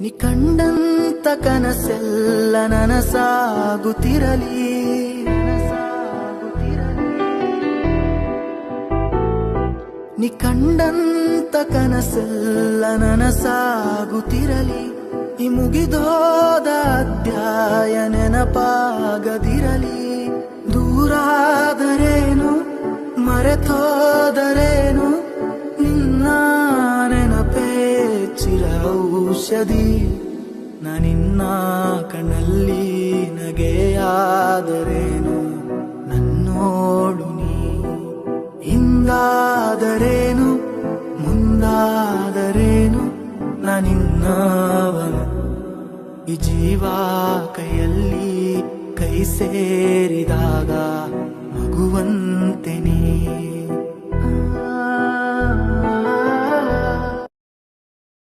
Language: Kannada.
ನಿ ಕಂಡಂತ ಕನಸೆಲ್ಲ ನನಸಾಗುತ್ತಿರಲಿ. ನೀ ಕಂಡಂತ ಕನಸೆಲ್ಲ ನನಸಾಗುತ್ತಿರಲಿ. ಈ ಮುಗಿದೋದ ಅಧ್ಯಾಯ ನೆನಪಾಗದಿರಲಿ. ದೂರಾದರೇನು ಮರೆತೋದರೇನು ಔಷಧಿ ನನಿನ್ನ ಕಣ್ಣಲ್ಲಿ ನಗೆಯಾದರೇನು? ನನ್ನೋಡು ನೀ ಹಿಂದಾದರೇನು ಮುಂದಾದರೇನು? ನಾನಿನ್ನವನು ಈ ಜೀವ ಕೈಯಲ್ಲಿ ಕೈ ಸೇರಿದಾಗ